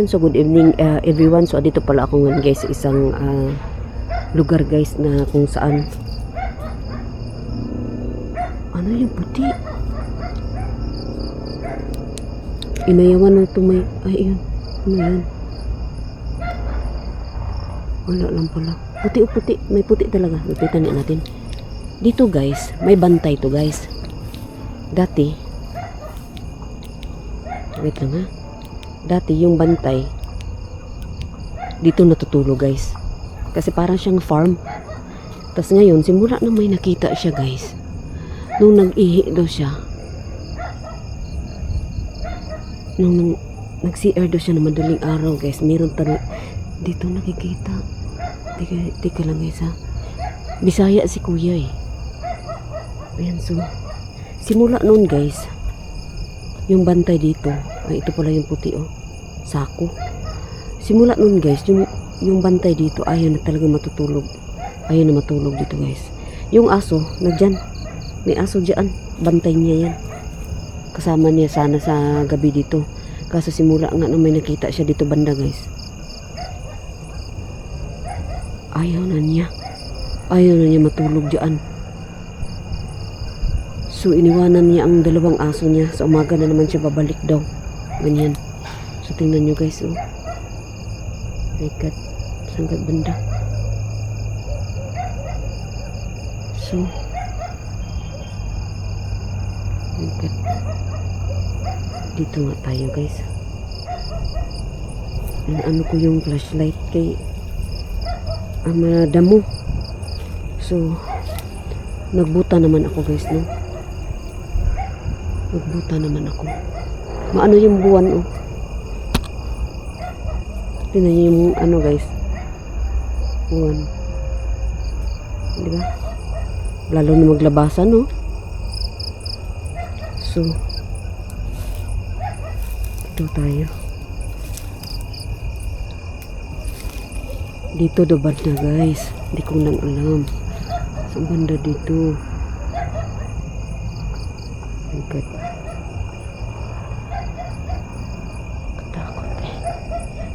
Ayan, so good evening uh, everyone. So dito pala ako ngayon guys sa isang uh, lugar guys na kung saan ano yung puti? Inayawan na ito may ay yun. Ano yan? Wala lang pala. Puti o puti. May puti talaga. Lapitan din natin. Dito guys, may bantay to guys. Dati, wait lang ha. Dati yung bantay, dito natutulog guys. Kasi parang siyang farm. Tapos ngayon, simula na may nakita siya guys. Nung nag-ihi daw siya, nung, nung nag-CR daw siya na madaling araw guys, meron talo, dito nakikita. Tika, tika lang guys ha. Bisaya si kuya eh. Ayan so, simula noon guys, yung bantay dito, ay ito pala yung puti oh, sako. Simula noon guys, yung, yung bantay dito, ayaw na talaga matutulog. Ayaw na matulog dito guys. Yung aso, nagdyan. May aso dyan, bantay niya yan. Kasama niya sana sa gabi dito. Kaso simula nga na may nakita siya dito banda guys. Ayaw na niya. Ayaw na niya matulog dyan. So iniwanan niya ang dalawang aso niya. Sa umaga na naman siya babalik daw. Ganyan. So tingnan nyo guys oh. My God. Sanggat banda. So. My God. Dito nga tayo guys. Ano, ano ko yung flashlight kay ang mga damo. So, nagbuta naman ako guys, no? Nagbuta naman ako. Maano yung buwan, oh. Tingnan niyo yung ano guys. Buwan. Di ba? Lalo na maglabasan, no? So, dito tayo. Dito do banda guys. Hindi ko lang alam. Sa banda dito. My God. Katakot eh.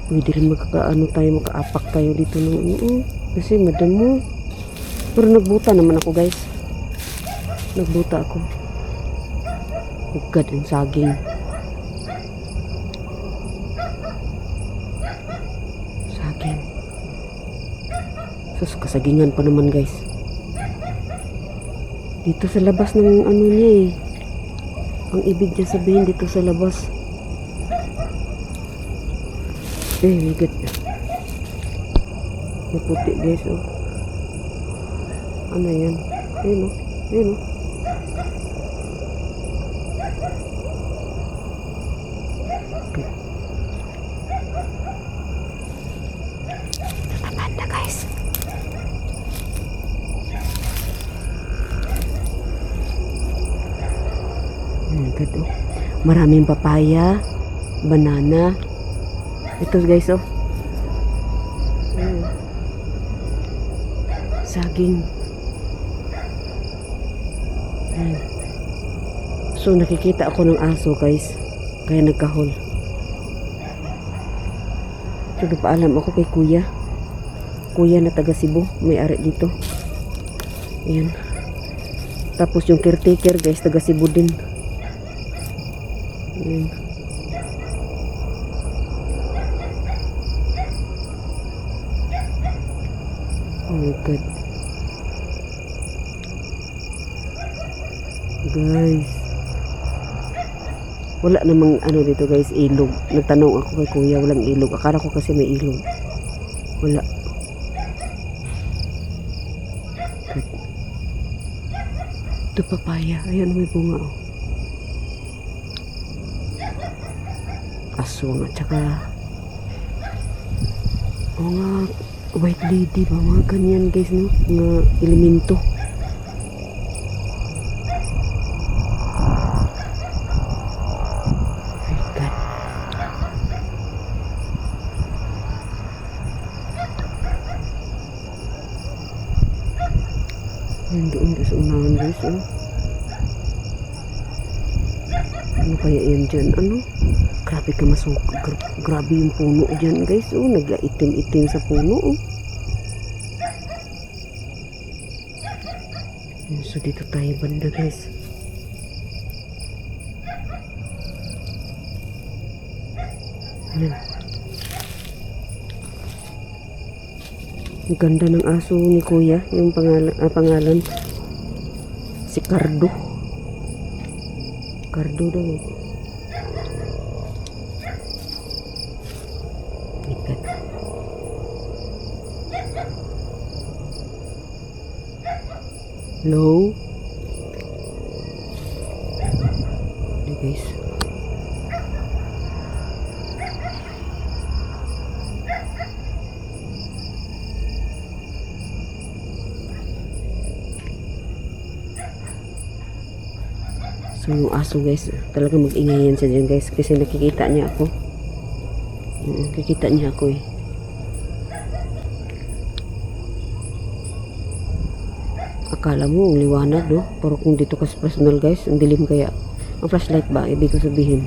Pwede rin magkakaano tayo, makaapak tayo dito ng ano. Kasi madamo. Pero nagbuta naman ako guys. Nagbuta ako. Hugad ang saging. Saging. Sus, kasagingan pa naman guys. Dito sa labas ng ano niya eh. Ang ibig niya sabihin dito sa labas. Eh, my God. May puti guys oh. Ano yan? Ayun oh. Ayun oh. Guys. Hmm, good oh. Maraming papaya, banana. Ito guys oh. Ayun. Saging. Ayun. So nakikita ako ng aso guys. Kaya nagkahol. So nagpaalam ako kay kuya. Kuya na taga Cebu. May ari dito. Ayan. Tapos yung caretaker guys, taga Cebu din. Ayan. Oh my. Guys. Wala namang ano dito guys, ilog. Nagtanong ako kay kuya, walang ilog. Akala ko kasi may ilog. Wala. God. Ito papaya. Ayan, may bunga oh. Aswang at saka o nga white lady ba mga ganyan guys no? Mga elemento. My god. Yan doon sa unahan guys oh. Ano kaya yan dyan? Ano Grabe ka masuk. Gra- grabe yung puno dyan guys. Oh, nagla-itim-itim sa puno. Oh. So dito tayo banda guys. Ayan. Ang ganda ng aso ni kuya. Yung pangalan, ah, pangalan. Si Cardo. Cardo daw. eh. Hello? Hey guys. So yung aso guys, talaga mag-ingayan siya dyan guys kasi nakikita niya ako. Mm, Nakikita niya ako eh. Akala mo ang liwanag no? Pero kung dito ka personal guys, ang dilim kaya. Ang flashlight ba? Ibig ko sabihin.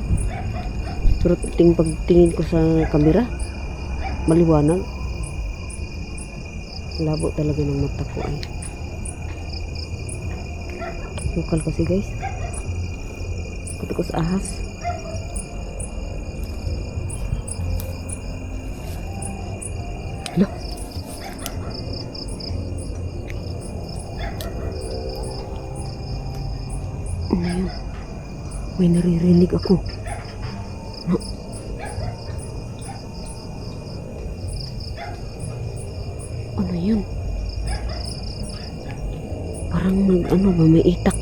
Pero ting pagtingin ko sa camera, maliwanag. Labo talaga ng mata ko ay. Sukal kasi guys. Kuto ko sa ahas. Yun? May naririnig ako. No. Ano yun? Parang nag ano ba, may itak.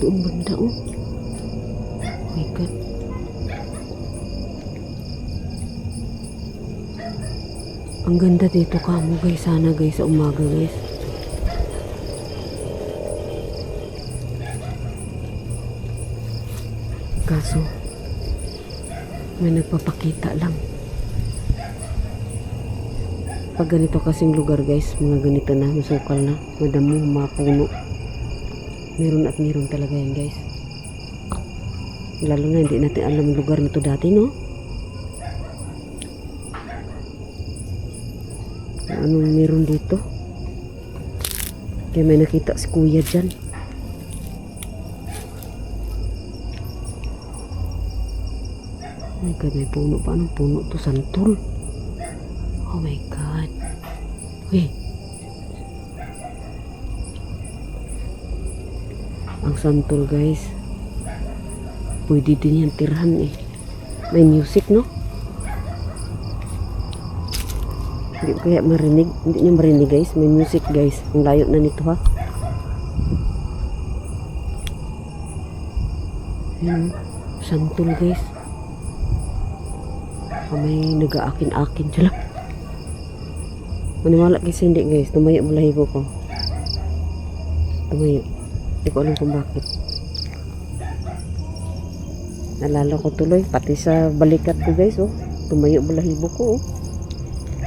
Doon banda. Oh Ang ganda dito kamo guys. Sana guys sa umaga guys. Kaso, may nagpapakita lang. Pag ganito kasing lugar guys, mga ganito na, masukal na, madamo, mga puno. Meron at meron talaga yan guys. Lalo na hindi natin alam lugar nito dati no. Kung anong meron dito. Kaya may nakita si kuya dyan. My God, may puno pa. Anong puno to? Santol. Oh my God. Uy. Ang santol guys. Pwede din yan tirahan eh. May music no? Hindi kaya marinig. Hindi niya marinig guys. May music guys. Ang layo na nito ha. Ayan. Santol guys. Ah, may nag-aakin-akin sila. Maniwala kasi hindi guys. Tumayo balahibo ko. Tumayo. Hindi ko alam kung bakit. Nalala ko tuloy. Pati sa balikat ko guys oh. Tumayo balahibo ko oh.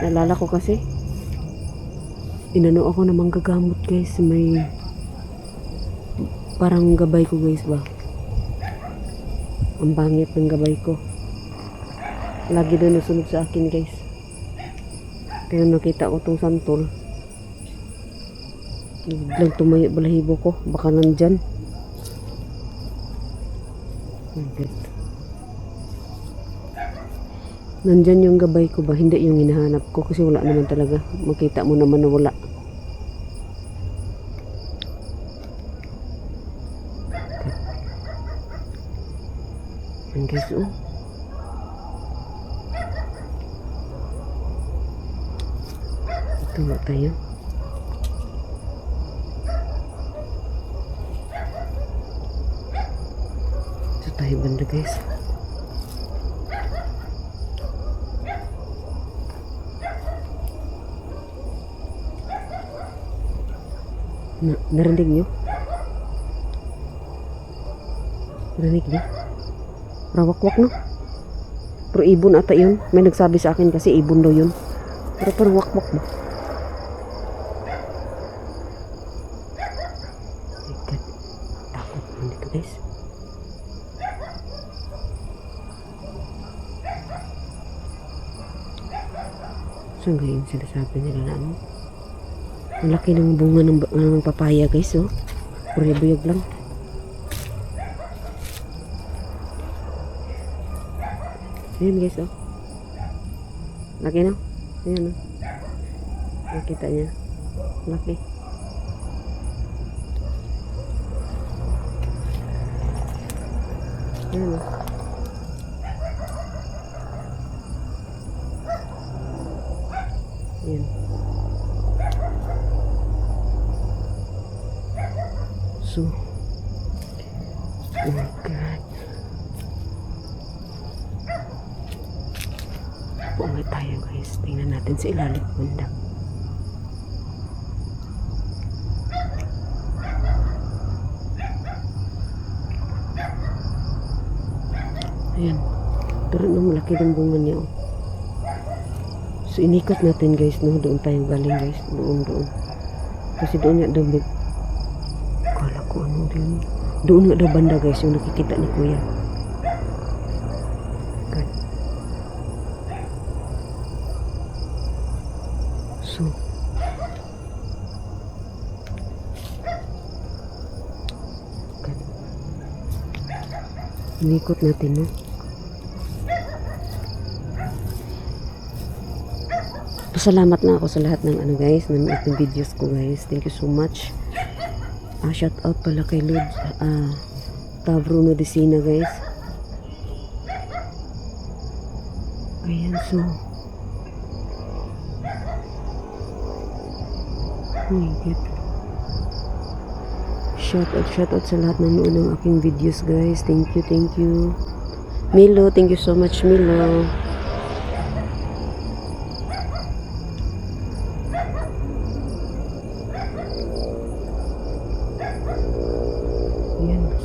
Nalala ko kasi. Inano ako na manggagamot guys. May parang gabay ko guys ba. Ang bangit ng gabay ko. Lagi doon nasunog sa akin guys. Kaya nakita ko tong santol. Biglang tumayo balahibo ko. Baka nandyan. My God. Nandyan yung gabay ko ba? Hindi yung hinahanap ko kasi wala naman talaga. Makita mo naman na wala. Yan guys, oh. Ito tayo. Ito tayo banda guys. Na, narinig nyo? Narinig nyo? Rawakwak no? Pero ibon ata yun. May nagsabi sa akin kasi ibon daw yun. Pero parang wakwak ba? guys. Saan kaya yung sinasabi nila na ano? Ang laki ng bunga ng, ng papaya guys oh. Buyog lang. Ayan guys oh. Laki no? Ayan oh. Nakita niya. Laki. Ayan oh. Ayan. So, oh my God. Pumunta tayo guys. Tingnan natin sa ilalim banda. Ayan. Pero nung malaki ng bunga niya. Oh. So inikot natin guys no. Doon tayo galing guys. Doon doon. Kasi doon nga daw ko ano din. Doon nga daw banda guys yung nakikita ni kuya. God. So, God. Inikot natin no. Pasalamat na ako sa lahat ng ano guys, ng ating videos ko guys. Thank you so much. Ah, shout out pala kay Lord ah, Tavruno Decina guys. Ayan so. Oh my God. Shout out, shout out sa lahat ng noon ng aking videos guys. Thank you, thank you. Milo, thank you so much Milo.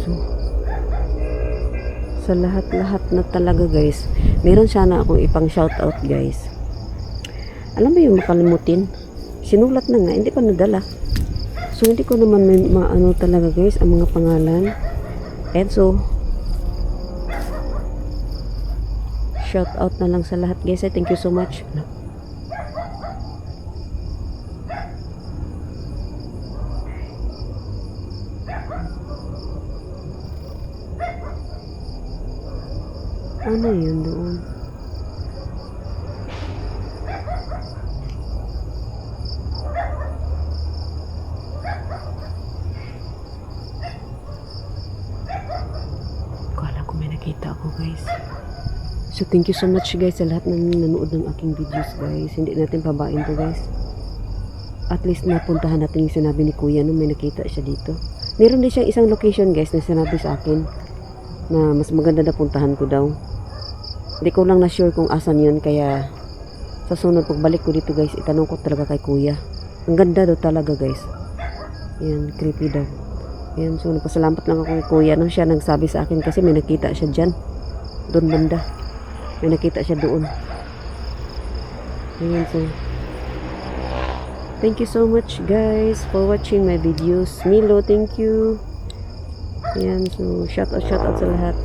So sa lahat-lahat na talaga guys meron sana akong ipang shoutout guys. Alam mo yung makalimutin? Sinulat na nga hindi ko nadala. So hindi ko naman may maano talaga guys ang mga pangalan. And so shoutout na lang sa lahat guys. Eh, thank you so much ano yun doon Kala ko may nakita ako guys. So thank you so much guys sa lahat ng nanood ng aking videos guys. Hindi natin pabain to guys. At least napuntahan natin yung sinabi ni kuya nung may nakita siya dito. Meron din siyang isang location guys na sinabi sa akin na mas maganda na puntahan ko daw. Hindi ko lang na sure kung asan yun kaya sa sunod pagbalik ko dito guys itanong ko talaga kay kuya. Ang ganda daw talaga guys. Yan, creepy daw. Yan, so nagpasalamat lang ako kay kuya nung siya nagsabi sa akin kasi may nakita siya dyan. Doon banda. May nakita siya doon. Ayan, so Thank you so much guys for watching my videos. Milo, thank you. Ayan, so shout out, shout out sa lahat.